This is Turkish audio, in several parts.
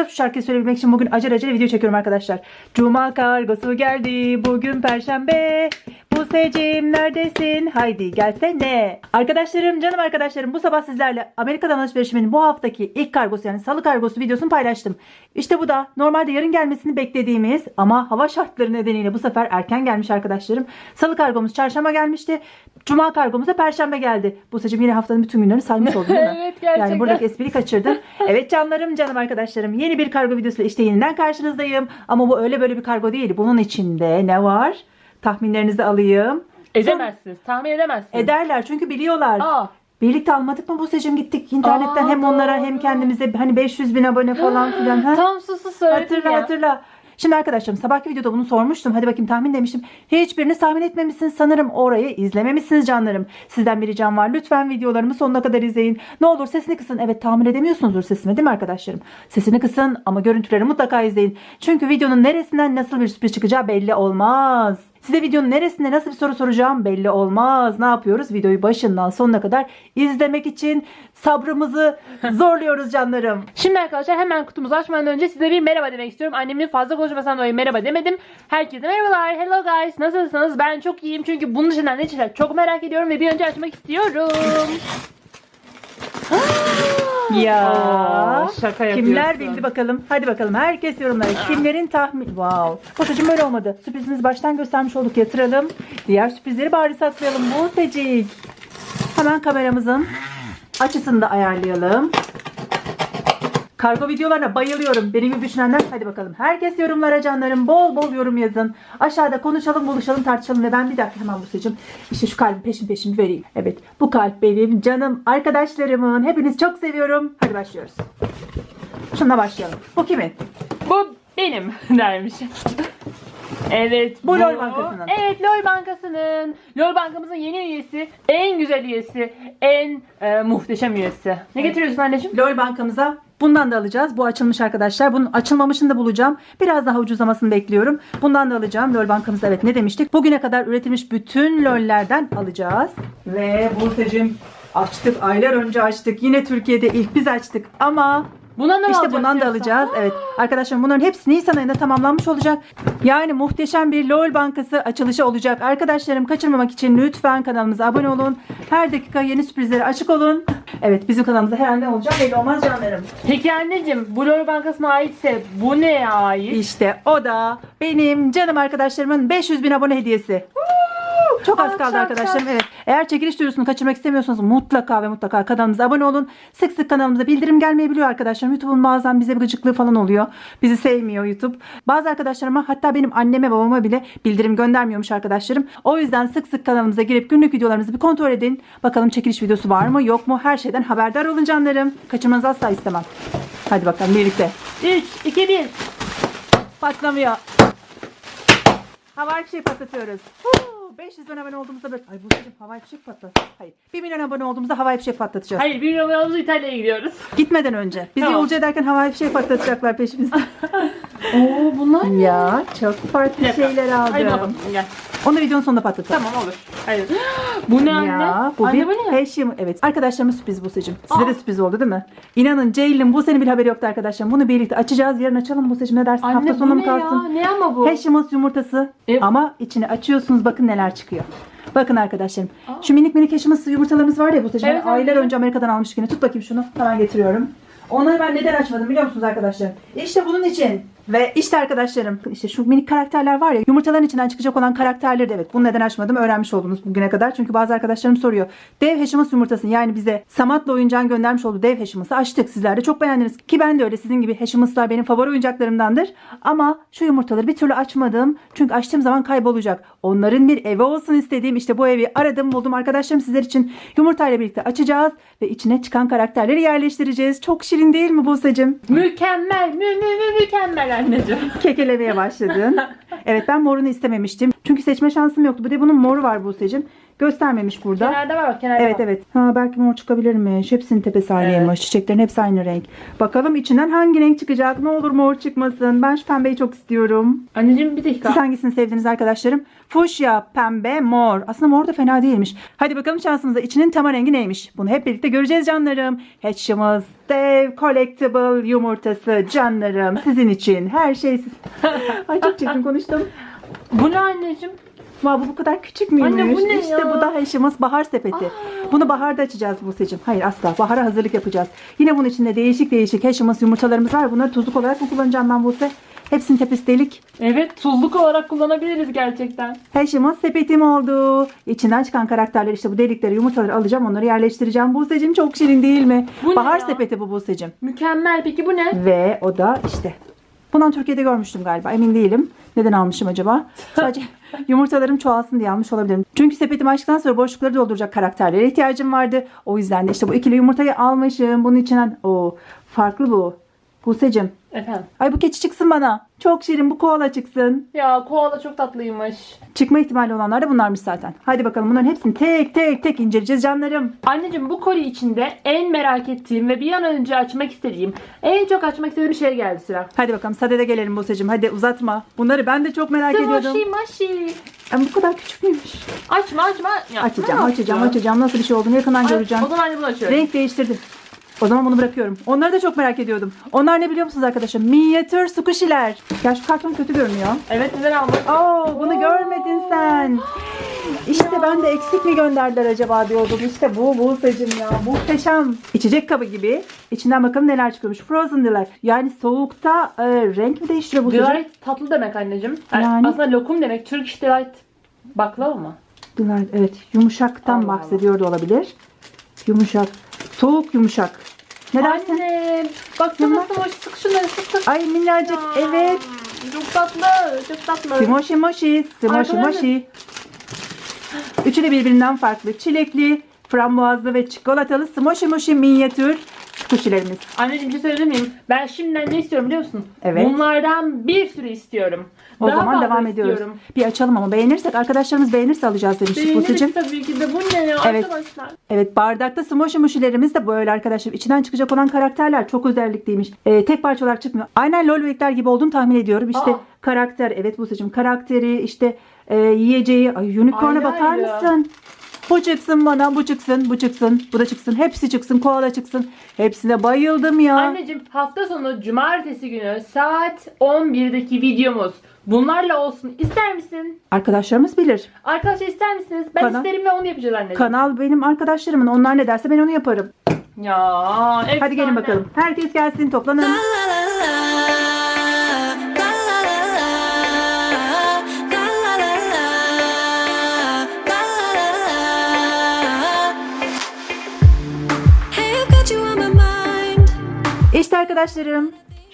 Sırf şarkıyı söyleyebilmek için bugün acele acele video çekiyorum arkadaşlar. Cuma kargosu geldi. Bugün perşembe. Bu secim neredesin? Haydi gelsene. Arkadaşlarım, canım arkadaşlarım bu sabah sizlerle Amerika'dan alışverişimin bu haftaki ilk kargosu yani salı kargosu videosunu paylaştım. İşte bu da normalde yarın gelmesini beklediğimiz ama hava şartları nedeniyle bu sefer erken gelmiş arkadaşlarım. Salı kargomuz çarşamba gelmişti. Cuma kargomuz da perşembe geldi. Bu seçim yine haftanın bütün günlerini saymış oldum değil mi? Evet, gerçekten. Yani buradaki espriyi kaçırdım. Evet canlarım canım arkadaşlarım yeni bir kargo videosuyla işte yeniden karşınızdayım. Ama bu öyle böyle bir kargo değil. Bunun içinde ne var? Tahminlerinizi alayım. Edemezsiniz. Tahmin edemezsiniz. Ederler çünkü biliyorlar. Aa, Birlikte almadık mı bu seçim gittik internetten Aa, hem onlara doğru. hem kendimize hani 500 bin abone falan filan. Ha? tam susu söyledim Hatırla ya. hatırla. Şimdi arkadaşlarım sabahki videoda bunu sormuştum. Hadi bakayım tahmin demiştim. Hiçbirini tahmin etmemişsiniz sanırım. Orayı izlememişsiniz canlarım. Sizden bir ricam var. Lütfen videolarımı sonuna kadar izleyin. Ne olur sesini kısın. Evet tahmin edemiyorsunuzdur sesimi değil mi arkadaşlarım? Sesini kısın ama görüntüleri mutlaka izleyin. Çünkü videonun neresinden nasıl bir sürpriz çıkacağı belli olmaz. Size videonun neresinde nasıl bir soru soracağım belli olmaz. Ne yapıyoruz? Videoyu başından sonuna kadar izlemek için sabrımızı zorluyoruz canlarım. Şimdi arkadaşlar hemen kutumuzu açmadan önce size bir merhaba demek istiyorum. Annemin fazla konuşmasından dolayı merhaba demedim. Herkese merhabalar. Hello guys. Nasılsınız? Ben çok iyiyim çünkü bunun dışında ne çıkacak çok merak ediyorum ve bir önce açmak istiyorum. Ya. Şaka yapıyorsun. Kimler bildi bakalım. Hadi bakalım herkes yorumlara. Kimlerin tahmin... Wow. Basacım böyle olmadı. Sürprizimizi baştan göstermiş olduk. Yatıralım. Diğer sürprizleri bari saklayalım. Muhtecik. Hemen kameramızın açısını da ayarlayalım. Kargo videolarına bayılıyorum. Benim gibi düşünenler hadi bakalım. Herkes yorumlara canlarım. Bol bol yorum yazın. Aşağıda konuşalım, buluşalım, tartışalım ve ben bir dakika hemen bu seçim. İşte şu kalbin peşin peşin vereyim. Evet bu kalp benim canım arkadaşlarımın. Hepinizi çok seviyorum. Hadi başlıyoruz. Şununla başlayalım. Bu kimin? Bu benim dermiş. Evet. Bu LOL Bankası'nın. Evet LOL Bankası'nın. LOL Bankamızın yeni üyesi. En güzel üyesi. En e, muhteşem üyesi. Ne getiriyorsun anneciğim? LOL bankamıza bundan da alacağız. Bu açılmış arkadaşlar. Bunun açılmamışını da bulacağım. Biraz daha ucuzlamasını bekliyorum. Bundan da alacağım. LOL bankamızda evet ne demiştik? Bugüne kadar üretilmiş bütün LOL'lerden alacağız. Ve Buse'cim açtık. Aylar önce açtık. Yine Türkiye'de ilk biz açtık. Ama Bundan da mı işte bundan da alacağız. Evet. Arkadaşlar bunların hepsi Nisan ayında tamamlanmış olacak. Yani muhteşem bir LOL bankası açılışı olacak. Arkadaşlarım kaçırmamak için lütfen kanalımıza abone olun. Her dakika yeni sürprizlere açık olun. Evet bizim kanalımızda her an ne olacak belli olmaz canlarım. Peki anneciğim bu LOL Bankası'na aitse bu neye ait? İşte o da benim canım arkadaşlarımın 500 bin abone hediyesi. Çok az kaldı arkadaşlarım. Evet. Eğer çekiliş duyurusunu kaçırmak istemiyorsanız mutlaka ve mutlaka kanalımıza abone olun. Sık sık kanalımıza bildirim gelmeyebiliyor arkadaşlarım. YouTube'un bazen bize bir gıcıklığı falan oluyor. Bizi sevmiyor YouTube. Bazı arkadaşlarıma hatta benim anneme babama bile bildirim göndermiyormuş arkadaşlarım. O yüzden sık sık kanalımıza girip günlük videolarımızı bir kontrol edin. Bakalım çekiliş videosu var mı yok mu? Her şeyden haberdar olun canlarım. Kaçırmanızı asla istemem. Hadi bakalım birlikte. 3, 2, 1. Patlamıyor. Havai fişek patlatıyoruz. Huu, 500 bin abone olduğumuzda böyle... Ay bu seçim havai fişek patlat. Hayır. 1 milyon abone olduğumuzda havai fişek patlatacağız. Hayır bir numaramızı İtalya'ya gidiyoruz. Gitmeden önce. Bizi Tamam. yolcu ederken havai fişek patlatacaklar peşimizden. Oo bunlar ne? ya çok farklı Bir dakika. şeyler aldım. bakalım gel. Onu da videonun sonunda patlatalım. Tamam olur. Hayır. bu ne anne? Ya bu anne bir bu ne? Evet arkadaşlarımız sürpriz bu seçim. Size Aa. de sürpriz oldu değil mi? İnanın Ceylin bu senin bir haberi yoktu arkadaşlar. Bunu birlikte açacağız. Yarın açalım bu seçim ne dersin? Anne Hafta bu sonu mu ne kalsın? ya? Ne ama bu? Haşimos yumurtası E- ama içini açıyorsunuz bakın neler çıkıyor. Bakın arkadaşlarım. Aa. Şu minik minik haşimos yumurtalarımız var ya bu seçim. Evet, aylar evet. önce Amerika'dan almıştık yine. Tut bakayım şunu. Hemen getiriyorum. Onları ben neden açmadım biliyor musunuz arkadaşlar? İşte bunun için. Ve işte arkadaşlarım işte şu minik karakterler var ya yumurtaların içinden çıkacak olan karakterleri de evet bunu neden açmadım öğrenmiş oldunuz bugüne kadar. Çünkü bazı arkadaşlarım soruyor. Dev Haşimos yumurtasını yani bize Samat'la oyuncağın göndermiş olduğu dev Haşimos'u açtık. Sizler de çok beğendiniz. Ki ben de öyle sizin gibi Haşimos'lar benim favori oyuncaklarımdandır. Ama şu yumurtaları bir türlü açmadım. Çünkü açtığım zaman kaybolacak. Onların bir evi olsun istediğim işte bu evi aradım buldum. Arkadaşlarım sizler için yumurtayla birlikte açacağız ve içine çıkan karakterleri yerleştireceğiz. Çok şirin değil mi Buse'cim? Mükemmel. Mü, mü, mü, mükemmel anneciğim. kekelemeye başladın. evet ben morunu istememiştim. Çünkü seçme şansım yoktu. Bir de bunun moru var Buse'cim. Göstermemiş burada. Kenarda var bak kenarda Evet var. evet. Ha belki mor çıkabilirmiş. Hepsinin tepesi aynıymış. Evet. Çiçeklerin hepsi aynı renk. Bakalım içinden hangi renk çıkacak? Ne olur mor çıkmasın. Ben şu pembeyi çok istiyorum. Anneciğim bir dakika. Siz hangisini sevdiniz arkadaşlarım? Fuşya, pembe, mor. Aslında mor da fena değilmiş. Hadi bakalım şansımıza içinin tam rengi neymiş? Bunu hep birlikte göreceğiz canlarım. Hatch'ımız dev collectible yumurtası canlarım. Sizin için her şey siz... Ay çok çirkin konuştum. Bu ne anneciğim? Vay bu bu kadar küçük müymüş? Anne, bu ne işte ya? bu da Hatch'ımız bahar sepeti. Bunu baharda açacağız Buse'cim. Hayır asla. Bahara hazırlık yapacağız. Yine bunun içinde değişik değişik Hatch'ımız yumurtalarımız var. Bunları tuzluk olarak mı kullanacağım ben Buse? Hepsinin tepesi delik. Evet tuzluk olarak kullanabiliriz gerçekten. Haşımız sepetim oldu. İçinden çıkan karakterler işte bu delikleri yumurtaları alacağım onları yerleştireceğim. Buse'cim çok şirin değil mi? Bu Bahar sepeti bu Buse'cim. Mükemmel. Peki bu ne? Ve o da işte. Bundan Türkiye'de görmüştüm galiba emin değilim. Neden almışım acaba? Sadece yumurtalarım çoğalsın diye almış olabilirim. Çünkü sepetimi açtıktan sonra boşlukları dolduracak karakterlere ihtiyacım vardı. O yüzden de işte bu ikili yumurtayı almışım. Bunun içinden o farklı bu. Buse'cim. Efendim. Ay bu keçi çıksın bana. Çok şirin bu koala çıksın. Ya koala çok tatlıymış. Çıkma ihtimali olanlar da bunlarmış zaten. Hadi bakalım bunların hepsini tek tek tek inceleyeceğiz canlarım. Anneciğim bu koli içinde en merak ettiğim ve bir an önce açmak istediğim, en çok açmak istediğim şey geldi sıra. Hadi bakalım sadede gelelim Buse'cim. Hadi uzatma. Bunları ben de çok merak ediyordum. Smoshi mashi. Ama bu kadar küçük müymüş? Açma açma. Ya, Açacağım, açacağım, açacağım. Nasıl bir şey olduğunu yakından Ay, göreceğim. O zaman anne bunu açıyorum. Renk değiştirdim. O zaman bunu bırakıyorum. Onları da çok merak ediyordum. Onlar ne biliyor musunuz arkadaşlar? Minyatür squishy'ler. Ya şu karton kötü görünüyor. Evet neden almadın? Oo, bunu Oo. görmedin sen. İşte ben de eksik mi gönderdiler acaba diyordum. İşte bu Buse'cim ya. Muhteşem. İçecek kabı gibi. İçinden bakalım neler çıkıyormuş. Frozen Delight. Yani soğukta e, renk mi değiştiriyor Buse'cim? Delight tatlı demek anneciğim. Yani Yani- Aslında lokum demek. Turkish Delight baklava mı? Delight, evet. Yumuşaktan Allah bahsediyor da olabilir. Yumuşak. Soğuk yumuşak. Ne dersin? Anne baksana Bunlar- Smoshi sık şunları sık sık. Ay minnacık. Aa, Evet. Çok tatlı. Çok tatlı. Moshi. Simoshi Arkadaşlar- moshi. Üçü de birbirinden farklı. Çilekli, frambuazlı ve çikolatalı smoshi moshi minyatür kuşilerimiz. Anneciğim bir şey söyleyebilir miyim? Ben şimdiden ne istiyorum biliyor musun? Evet. Bunlardan bir sürü istiyorum. O Daha zaman devam ediyoruz. istiyorum. Bir açalım ama beğenirsek arkadaşlarımız beğenirse alacağız demiştik Beğeniriz Buse'cim. tabii ki de. Bu ne ya Evet. arkadaşlar? Evet bardakta smoshi moşilerimiz de böyle arkadaşlar. İçinden çıkacak olan karakterler çok özellikliymiş. Ee, tek parça olarak çıkmıyor. Aynen lol bebekler gibi olduğunu tahmin ediyorum. İşte Aa. karakter evet Buse'cim karakteri işte e, yiyeceği. Ay unicorn'a Ayrı bakar ayrı. mısın? Bu çıksın bana, bu çıksın, bu çıksın, bu da çıksın. Hepsi çıksın, koala çıksın. Hepsine bayıldım ya. Anneciğim hafta sonu cumartesi günü saat 11'deki videomuz bunlarla olsun ister misin? Arkadaşlarımız bilir. Arkadaşlar ister misiniz? Ben Kanal- isterim ve onu yapacağız anneciğim. Kanal benim arkadaşlarımın. Onlar ne derse ben onu yaparım. ya efsane. Hadi gelin bakalım. Herkes gelsin, toplanın. Arkadaşlarım.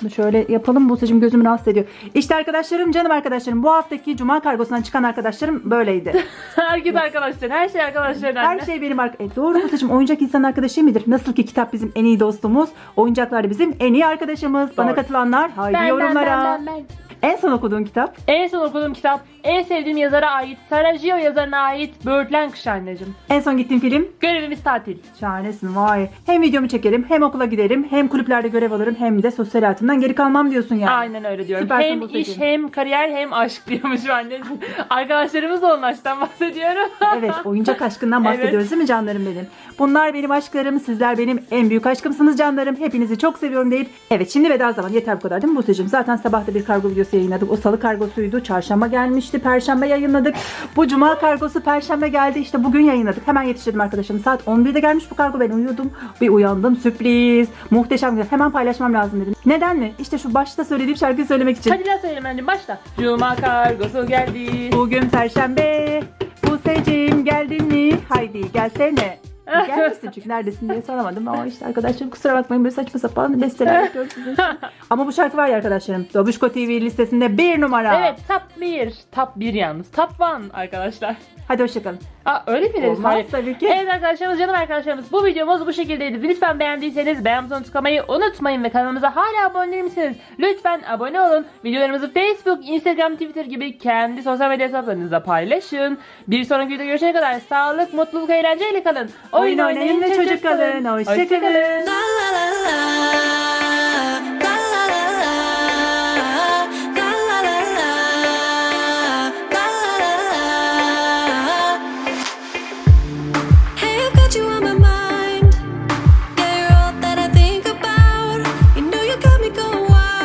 Şunu şöyle yapalım. Buse'cim gözümü rahatsız ediyor. İşte arkadaşlarım, canım arkadaşlarım. Bu haftaki Cuma kargosundan çıkan arkadaşlarım böyleydi. Herkes arkadaşlar. Her şey arkadaşlar anne. Her şey benim arkadaşım. E, doğru Buse'cim. Oyuncak insan arkadaşı midir? Nasıl ki kitap bizim en iyi dostumuz. Oyuncaklar da bizim en iyi arkadaşımız. Bana Doğru. katılanlar haydi Ben, ben, yorumlara. ben, ben, ben. En son okuduğun kitap? En son okuduğum kitap en sevdiğim yazara ait Sarajevo yazarına ait Böğürtlen Kışı anneciğim. En son gittiğin film? Görevimiz tatil. Şahanesin vay. Hem videomu çekerim, hem okula giderim, hem kulüplerde görev alırım, hem de sosyal hayatımdan geri kalmam diyorsun yani. Aynen öyle diyorum. Süpersin hem Buse'cim. iş hem kariyer hem aşk diyormuş anneciğim. Arkadaşlarımızla olan aşktan bahsediyorum. Evet oyuncak aşkından bahsediyoruz değil mi canlarım benim? Bunlar benim aşklarım, sizler benim en büyük aşkımsınız canlarım. Hepinizi çok seviyorum deyip. Evet şimdi veda zaman yeter bu kadar değil mi Buse'cim? Zaten sabah da bir kargo videosu yayınladık. O salı kargosuydu. Çarşamba gelmişti. Perşembe yayınladık. Bu cuma kargosu perşembe geldi. İşte bugün yayınladık. Hemen yetiştirdim arkadaşım. Saat 11'de gelmiş bu kargo. Ben uyudum. Bir uyandım. Sürpriz. Muhteşem. Hemen paylaşmam lazım dedim. Neden mi? İşte şu başta söylediğim şarkıyı söylemek için. Hadi biraz söyleyelim anneciğim başla. Cuma kargosu geldi. Bugün perşembe. Buse'cim geldin mi? Haydi gelsene. Gelmişsin çünkü neredesin diye soramadım ama işte arkadaşlarım kusura bakmayın böyle saçma sapan besteler yapıyorum sizin için. Ama bu şarkı var ya arkadaşlarım. Dobuşko TV listesinde bir numara. Evet top 1. Top 1 yalnız. Top 1 arkadaşlar. Hadi hoşçakalın. Aa öyle mi deriz? Olmaz Hayır. tabii ki. Evet arkadaşlarımız, canım arkadaşlarımız bu videomuz bu şekildeydi. Lütfen beğendiyseniz beğen butonuna tıklamayı unutmayın ve kanalımıza hala abone değil misiniz? Lütfen abone olun. Videolarımızı Facebook, Instagram, Twitter gibi kendi sosyal medya hesaplarınızda paylaşın. Bir sonraki videoda görüşene kadar sağlık, mutluluk, eğlenceyle kalın. Oyun oynayın ve çocuk kalın. Hoşçakalın. La la.